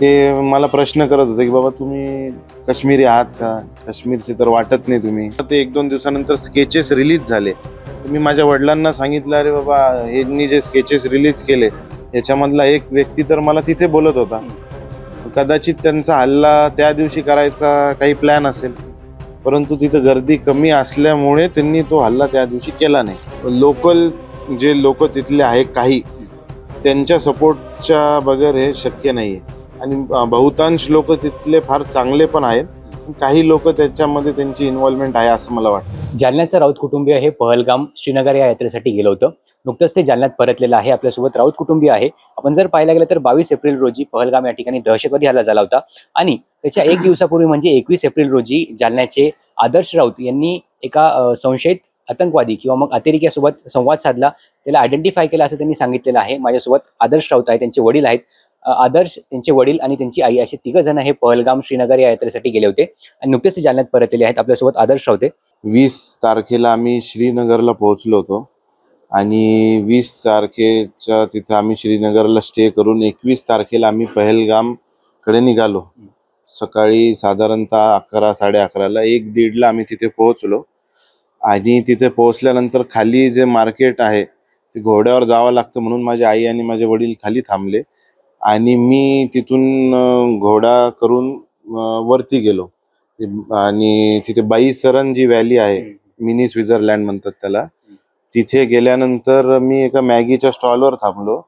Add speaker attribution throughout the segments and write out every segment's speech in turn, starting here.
Speaker 1: ते मला प्रश्न करत होते की बाबा तुम्ही काश्मीरी आहात का? काश्मीरचे तर वाटत नाही तुम्ही. ते एक दोन दिवसानंतर स्केचेस रिलीज झाले. मी माझ्या वडिलांना सांगितलं अरे बाबा यांनी जे स्केचेस रिलीज केले याच्यामधला एक व्यक्ती तर मला तिथे बोलत होता. कदाचित त्यांचा हल्ला त्या दिवशी करायचा काही प्लॅन असेल. परंतु तिथं गर्दी कमी असल्यामुळे त्यांनी तो हल्ला त्या दिवशी केला नाही. लोकल जे लोक तिथले आहे काही त्यांच्या सपोर्टच्या बगैर हे शक्य नाही आहे आणि बहुतांश लोक तिथले फार चांगले पण आहेत. काही लोक त्याच्यामध्ये त्यांची इन्व्हॉल्वमेंट आहे असं मला वाटतं.
Speaker 2: जालन्याचं राऊत कुटुंबीय हे पहलगाम श्रीनगर या यात्रेसाठी गेलं होतं. नुकतंच ते जालन्यात परतलेलं आहे. आपल्यासोबत राऊत कुटुंबीय आहे. आपण जर पाहायला गेलं तर बावीस एप्रिल रोजी पहलगाम या ठिकाणी दहशतवादी हल्ला झाला होता. आणि त्याच्या एक दिवसापूर्वी म्हणजे एकवीस एप्रिल रोजी जालन्याचे आदर्श राऊत यांनी एका संशयित आतंकवादी किंवा मग अतिरेक्यासोबत संवाद साधला. त्याला आयडेंटिफाय केला असं त्यांनी सांगितलेलं आहे. माझ्यासोबत आदर्श राऊत आहे त्यांचे वडील आहेत. आदर्श त्यांचे वडील आणि त्यांची आई असे तिघ जण हे पहलगाम श्रीनगर या यात्रेसाठी गेले होते. आणि नुकतेच जालन्यात परतलेले आहेत आपल्यासोबत आदर्श होते.
Speaker 1: वीस तारखेला आम्ही श्रीनगरला पोहोचलो होतो. आणि वीस तारखेच्या तिथं आम्ही श्रीनगरला स्टे करून एकवीस तारखेला आम्ही पहलगामकडे निघालो. सकाळी साधारणतः अकरा साडे अकराला एक दीडला आम्ही तिथे पोहोचलो. आणि तिथे पोहोचल्यानंतर खाली जे मार्केट आहे ते घोड्यावर जावं लागतं म्हणून माझी आई आणि माझे वडील खाली थांबले. आणि मी तिथून घोडा करून वरती गेलो. आणि तिथे बाई सरण जी व्हॅली आहे मिनी स्वित्झर्लंड म्हणतात त्याला. तिथे गेल्यानंतर मी एका मॅगीच्या स्टॉलवर थांबलो.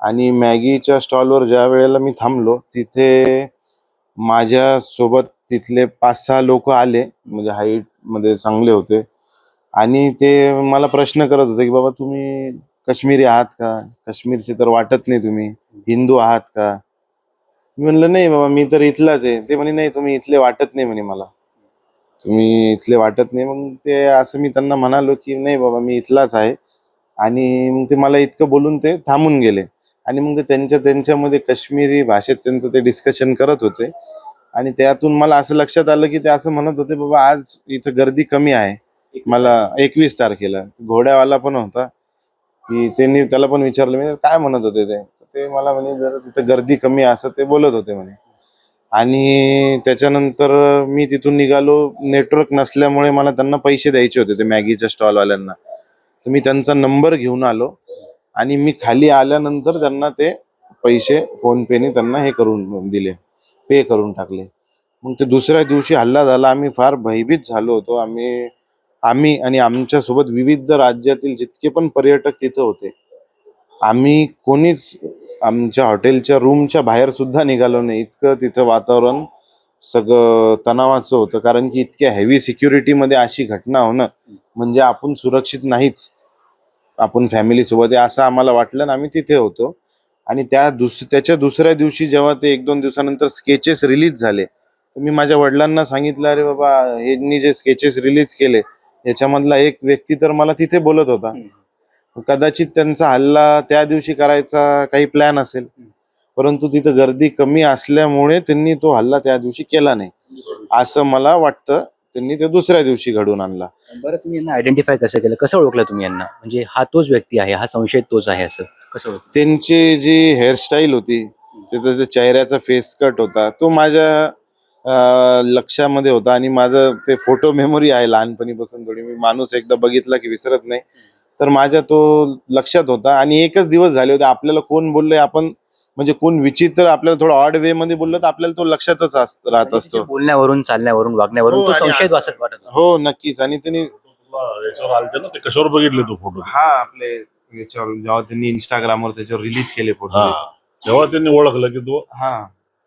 Speaker 1: आणि मॅगीच्या स्टॉलवर ज्या वेळेला मी थांबलो तिथे माझ्या सोबत तिथले पाच सहा लोक आले. म्हणजे हाईटमध्ये चांगले होते. आणि ते मला प्रश्न करत होते की बाबा तुम्ही काश्मीरी आहात का? काश्मीरचे तर वाटत नाही तुम्ही. हिंदू आहात का? मी म्हणलं नाही बाबा मी तर इथलाच आहे. ते म्हणे नाही तुम्ही इथले वाटत नाही म्हणे मला. तुम्ही इथले वाटत नाही. मग ते असं मी त्यांना म्हणालो की नाही बाबा मी इथलाच आहे. आणि मग ते मला इतकं बोलून ते थांबून गेले. आणि मग ते त्यांच्या त्यांच्यामध्ये काश्मीरी भाषेत त्यांचं ते डिस्कशन करत होते. आणि त्यातून मला असं लक्षात आलं की ते असं म्हणत होते बाबा आज इथं गर्दी कमी आहे. मला एकवीस तारखेला. घोड्यावाला पण होता. की त्यांनी त्याला पण विचारलं. मी काय म्हणत होते ते? ते मला म्हणे जरा तिथं गर्दी कमी आहे असं ते बोलत होते म्हणे. आणि त्याच्यानंतर मी तिथून निघालो. नेटवर्क नसल्यामुळे मला त्यांना पैसे द्यायचे होते ते मॅगीच्या स्टॉलवाल्यांना. तर मी त्यांचा नंबर घेऊन आलो. आणि मी खाली आल्यानंतर त्यांना ते पैसे फोनपेने त्यांना हे करून दिले पे करून टाकले. मग ते दुसऱ्या दिवशी हल्ला झाला. आम्ही फार भयभीत झालो होतो. आम्ही आम्ही आणि आमच्यासोबत विविध राज्यातील जितके पण पर्यटक तिथं होते आम्ही कोणीच आमच्या हॉटेलच्या रूमच्या बाहेर सुद्धा निघालो नाही. इतकं तिथं वातावरण सगळं तणावाचं होतं. कारण की इतक्या हेवी सिक्युरिटीमध्ये अशी घटना होणं म्हणजे आपण सुरक्षित नाहीच. आपण फॅमिलीसोबत आहे असं आम्हाला वाटलं आणि आम्ही तिथे होतो. आणि त्या दुस त्याच्या दुसऱ्या दिवशी जेव्हा ते एक दोन दिवसानंतर स्केचेस रिलीज झाले तर मी माझ्या वडिलांना सांगितलं अरे बाबा यांनी जे स्केचेस रिलीज केले याच्यामधला एक व्यक्ती तर मला तिथे बोलत होता. कदाचित त्यांचा हल्ला त्या दिवशी करायचा काही प्लॅन असेल. परंतु तिथं गर्दी कमी असल्यामुळे त्यांनी तो हल्ला त्या दिवशी केला नाही. असं मला वाटतं. त्यांनी ते दुसऱ्या दिवशी घडून आणला.
Speaker 2: बरं तुम्ही यांना आयडेंटिफाय कसं केलं? कसं ओळखलं तुम्ही यांना? म्हणजे हा तोच व्यक्ती आहे हा संशयित तोच आहे असं कसं
Speaker 1: त्यांची जी हेअरस्टाईल होती त्याचा जो चेहऱ्याचा फेस कट होता तो माझ्या लक्षामध्ये होता. आणि माझं ते फोटो मेमोरी आहे लहानपणीपासून. थोडी मी माणूस एकदा बघितला की विसरत नाही. तर माझ्या तो लक्षात होता. आणि एकच दिवस झाले होते. आपल्याला कोण बोललोय आपण म्हणजे कोण विचित्र आपल्याला थोडं ऑड वे मध्ये बोललं तर आपल्याला तो लक्षातच राहत
Speaker 2: म्हणजे
Speaker 1: असतो.
Speaker 2: बोलण्यावरून चालण्यावरून वागण्यावरून
Speaker 1: हो,
Speaker 2: तो वाटत होता.
Speaker 1: हो नक्कीच. आणि त्यांनी
Speaker 3: तुला याच्यावर आलते ना ते कशावर बघितले तू फोटो
Speaker 1: हा आपले याच्यावर जेव्हा त्यांनी इंस्टाग्रामवर त्याच्यावर रिलीज केले फोटो
Speaker 3: तेव्हा त्यांनी ओळखलं की तो
Speaker 1: हा.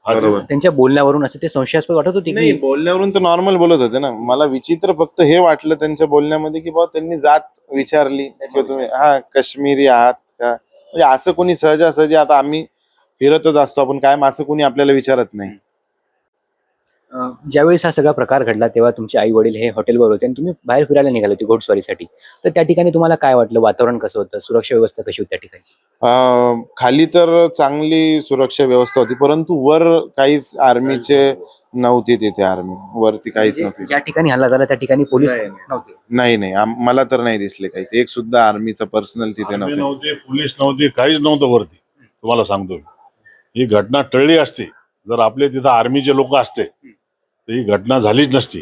Speaker 1: बरोबर.
Speaker 2: त्यांच्या बोलण्यावरून असं ते संशयास्पद वाटत होते
Speaker 1: नाही
Speaker 2: की
Speaker 1: बोलण्यावरून तर नॉर्मल बोलत होते ना. मला विचित्र फक्त हे वाटलं त्यांच्या बोलण्यामध्ये की बाबा त्यांनी जात विचारली की तुम्ही हा काश्मीरी आहात का? म्हणजे असं कोणी सहजासहजी आता आम्ही फिरतच असतो. आपण कायम असं कोणी आपल्याला विचारत नाही.
Speaker 2: ज्यावेळेस हा सगळा प्रकार घडला तेव्हा तुमचे आई वडील हे हॉटेलवर होते आणि तुम्ही बाहेर फिरायला निघाले होते घोडस्वारीसाठी. तर त्या ठिकाणी तुम्हाला काय वाटलं? वातावरण कसं होतं? सुरक्षा व्यवस्था कशी होती त्या ठिकाणी?
Speaker 1: खाली तर चांगली सुरक्षा व्यवस्था होती परंतु वर काहीच आर्मीचे नव्हती तिथे आर्मी वरती काहीच
Speaker 2: म्हणजे
Speaker 1: नव्हती.
Speaker 2: ज्या ठिकाणी हल्ला झाला त्या ठिकाणी पोलीस
Speaker 1: नाही,
Speaker 2: नव्हते?
Speaker 1: नाही मला तर नाही दिसले काहीच. एक सुद्धा आर्मीचा पर्सनल तिथे
Speaker 3: आर्मी
Speaker 1: नव्हते.
Speaker 3: नव्हते पोलीस नव्हते काहीच नव्हतं वरती. तुम्हाला सांगतो. ही घटना टळली असती. जर आपले तिथं आर्मीचे लोक असते तर ही घटना झालीच नसती.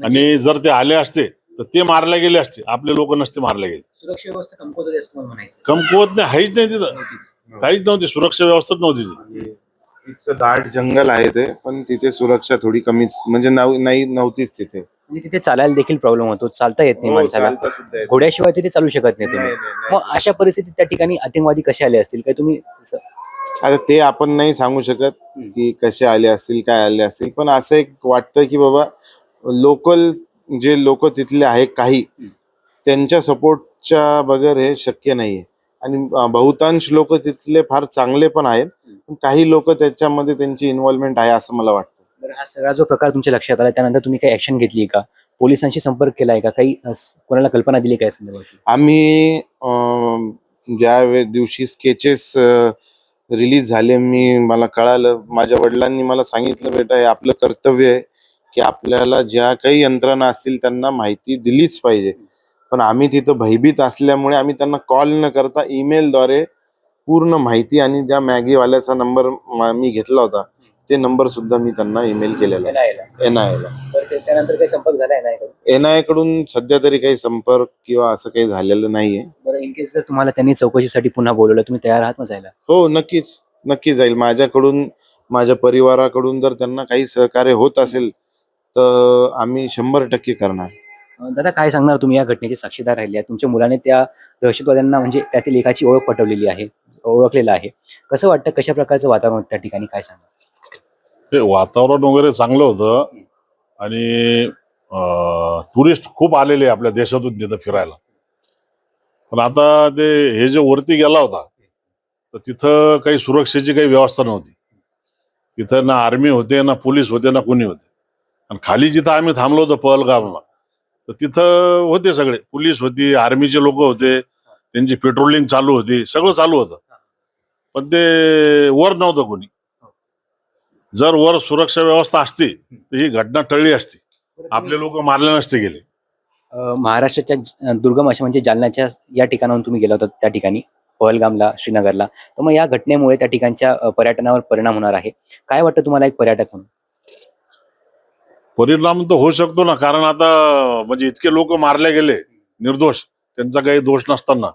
Speaker 3: आणि जर ते आले असते तर ते मारले गेले असते. आपले लोक नसते मारले गेले.
Speaker 2: सुरक्षा व्यवस्था कमकुवत होती असं मला म्हणायचं
Speaker 3: कमकुवत नाही हाईच नाही तिथं. काहीच नव्हती सुरक्षा व्यवस्थाच नव्हती ती
Speaker 1: इतकं दाट जंगल आहे ते पण तिथे सुरक्षा थोडी कमीच म्हणजे नव- नाही नव्हतीच तिथे.
Speaker 2: म्हणजे तिथे चालायला देखील प्रॉब्लेम होतो चालता येत नाही
Speaker 1: हो,
Speaker 2: माणसाला.
Speaker 1: चालता सुद्धा येत
Speaker 2: घोड्याशिवाय तिथे चालू शकत नाही तुम्ही.
Speaker 1: नाही, नाही, नाही.
Speaker 2: मग अशा परिस्थितीत त्या ठिकाणी आतंकवादी कसे आले असतील? काय तुम्ही
Speaker 1: आता ते आपण नाही सांगू शकत की कसे आले असतील काय आले असतील. पण असं एक वाटतं की बाबा लोकल जे लोक तिथले आहे काही. त्यांच्या सपोर्टच्या बगैर हे शक्य नाहीये. आणि बहुतांश लोक तिथले फार चांगले पण आहेत पण काही लोक त्याच्यामध्ये त्यांची इन्व्हॉल्वमेंट आहे असं मला वाटतं.
Speaker 2: बरं हा सगळा जो प्रकार तुमच्या लक्षात आला त्यानंतर तुम्ही काही ऍक्शन घेतली का? पोलिसांशी संपर्क केलाय का? काही कोणाला कल्पना दिली काय संदर्भात?
Speaker 1: आम्ही ज्या वे दिवशी स्केचेस रिलीज झाले मी मला कळालं. माझ्या वडिलांनी मला सांगितलं बेटा हे आपलं कर्तव्य आहे की आपल्याला ज्या काही यंत्रणा असतील त्यांना माहिती दिलीच पाहिजे. पण आम्ही तिथं भयभीत असल्यामुळे आम्ही त्यांना कॉल न करता ईमेलद्वारे पूर्ण माहिती आणि ज्या मॅगीवाल्याचा नंबर मी घेतला होता ते नंबर सुद्धा मी त्यांना ईमेल केलेला आहे. एन आय ला.
Speaker 2: बरं ते- त्यानंतर काही संपर्क झालाय नाही का?
Speaker 1: एन आयकडून सध्या तरी काही संपर्क किंवा असं काही झालेलं नाहीये.
Speaker 2: बरं इन केस जर तुम्हाला त्यांनी चौकशीसाठी पुन्हा बोलवलं तुम्ही तयार आहात मग जायला?
Speaker 1: हो नक्कीच. नक्की जाईल. माझ्याकडून माझ्या परिवाराकडून जर त्यांना काही सहकार्य होत असेल तर आम्ही शंभर टक्के करणार.
Speaker 2: दादा काय सांगणार तुम्ही या घटनेचे साक्षीदार राहिले तुमच्या मुलाने त्या दहशतवाद्यांना म्हणजे त्यातील एकाची ओळख पटवलेली आहे ओळखलेलं आहे. कसं वाटतं कशा प्रकारचं वातावरण त्या ठिकाणी? काय सांगा
Speaker 3: ते वातावरण वगैरे चांगलं होतं. आणि टुरिस्ट खूप आलेले आपल्या देशातून तिथं फिरायला. पण आता ते हे जे वरती गेला होता तर तिथं काही सुरक्षेची काही व्यवस्था नव्हती. तिथं ना आर्मी होते ना पोलीस होते ना कोणी होते. आणि खाली जिथं आम्ही थांबलो होतो पहलगामला तर तिथं होते सगळे. पोलीस होती आर्मीचे लोक होते त्यांची पेट्रोलिंग चालू होती सगळं चालू होतं. पण ते वर नव्हतं कोणी. जर वर सुरक्षा व्यवस्था असती तर ही घटना टळली असती. आपले लोक मारले नसते गेले.
Speaker 2: अं, महाराष्ट्राच्या ज- दुर्गम अशा म्हणजे जालन्याच्या या ठिकाणाहून तुम्ही गेला होता त्या ठिकाणी पहलगामला श्रीनगरला. तर मग या घटनेमुळे त्या ठिकाणच्या अं, पर्यटनावर परिणाम होणार आहे. काय वाटतं तुम्हाला एक पर्यटक म्हणून?
Speaker 3: परिणाम तर होऊ शकतो ना कारण आता म्हणजे इतके लोक मारले गेले निर्दोष. त्यांचा काही दोष नसताना.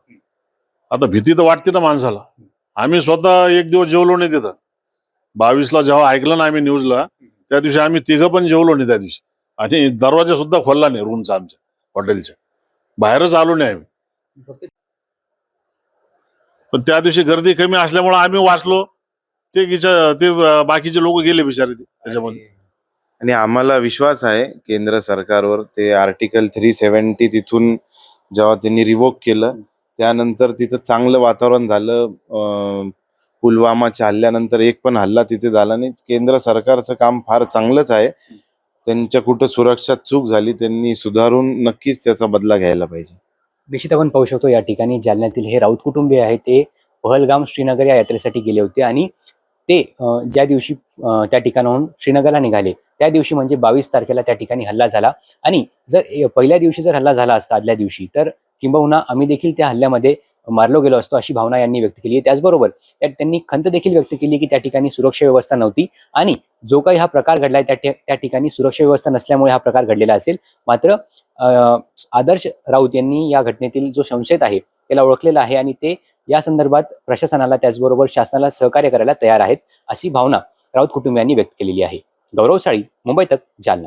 Speaker 3: आता भीती तर वाटते ना माणसाला. आम्ही स्वतः एक दिवस जेवलो नाही तिथं. बावीसला जेव्हा ऐकलं ना आम्ही न्यूजला त्या दिवशी आम्ही तिघं पण जेवलो नाही त्या दिवशी. आणि दरवाजा सुद्धा खोलला नाही रूमचा आमच्या हॉटेलच्या बाहेरच आलो नाही आम्ही. पण त्या दिवशी गर्दी कमी असल्यामुळे आम्ही वाचलो. ते ते बाकीचे लोक गेले बिचारे त्याच्यामध्ये.
Speaker 1: आणि आम्हाला विश्वास आहे केंद्र सरकारवर ते आर्टिकल थ्री सेव्हन्टी तिथून जेव्हा त्यांनी रिवोक केलं त्यानंतर तिथं चांगलं वातावरण झालं पुलवामाच्या हल्ल्यानंतर एक पण हल्ला तिथे झाला नाही. केंद्र सरकारचं काम फार चांगलंच आहे. त्यांच्या कुठं सुरक्षा चूक झाली त्यांनी सुधारून नक्कीच त्याचा बदला घ्यायला पाहिजे.
Speaker 2: निश्चित आपण पाहू शकतो या ठिकाणी जालन्यातील हे राऊत कुटुंबीय आहे ते पहलगाम श्रीनगर या यात्रेसाठी गेले होते आणि ते ज्या दिवशी त्या ठिकाणाहून श्रीनगरला निघाले त्या दिवशी म्हणजे बावीस तारखेला त्या ठिकाणी हल्ला झाला. आणि जर ए- पहिल्या दिवशी जर हल्ला झाला असता आदल्या दिवशी तर किंबहुना आम्ही देखील त्या हल्ल्यामध्ये मारलो गेलो असतो अशी भावना यांनी व्यक्त केली आहे. त्याचबरोबर त्या त्यांनी खंत देखील व्यक्त केली की त्या ठिकाणी सुरक्षा व्यवस्था नव्हती आणि जो काही हा प्रकार घडलाय त्या त्या ठिकाणी सुरक्षा व्यवस्था नसल्यामुळे हा प्रकार घडलेला असेल. मात्र आदर्श राऊत यांनी या घटनेतील जो संशयित आहे त्याला ओळखलेला आहे आणि ते या संदर्भात प्रशासनाला त्याचबरोबर शासनाला सहकार्य करायला तयार आहेत अशी भावना राऊत कुटुंबियांनी व्यक्त केलेली आहे. गौरवशाळी मुंबई तक जालना.